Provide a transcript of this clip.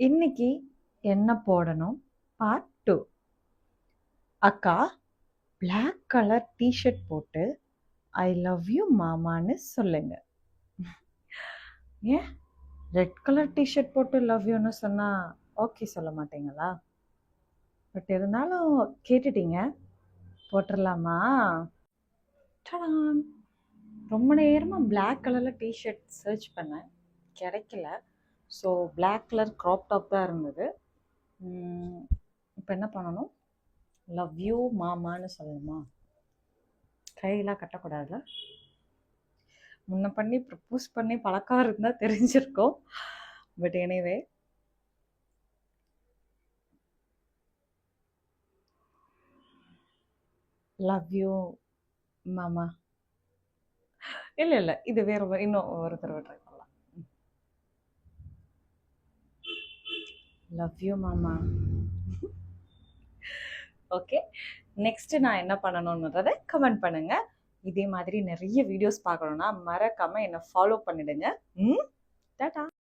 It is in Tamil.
இன்னைக்கு என்ன போடணும்? பார்ட் டூ அக்கா பிளாக் கலர் டிஷர்ட் போட்டு ஐ லவ் யூ மாமான்னு சொல்லுங்க. ஏன்? ரெட் கலர் டிஷர்ட் போட்டு லவ் யூன்னு சொன்னால் ஓகே சொல்ல மாட்டீங்களா? பட் இருந்தாலும் கேட்டுட்டீங்க. போட்டுடலாமா டடான். ரொம்ப நேரமாக பிளாக் கலரில் டிஷர்ட் சர்ச் பண்ணேன். கிடைக்கல. So black colour crop top தான் இருந்தது. இப்போ என்ன பண்ணணும்? லவ் யூ மாமான்னு சொல்லணுமா? கையெல்லாம் கட்டக்கூடாதுல முன்ன பண்ணி ப்ரப்போஸ் பண்ணி பழக்கம் இருந்தால் தெரிஞ்சிருக்கோம். பட் எனிவே லவ் யூ மாமா. இல்லை இல்லை இது வேறு இன்னும் ஒரு தடவை ட்ரை லவ் யூ மாமா. ஓகே நெக்ஸ்ட்டு நான் என்ன பண்ணணுன்றதை கமெண்ட் பண்ணுங்கள் இதே மாதிரி நிறைய வீடியோஸ் பார்க்கணுன்னா மறக்காமல் என்னை ஃபாலோ பண்ணிடுங்க. ம்? டாட்டா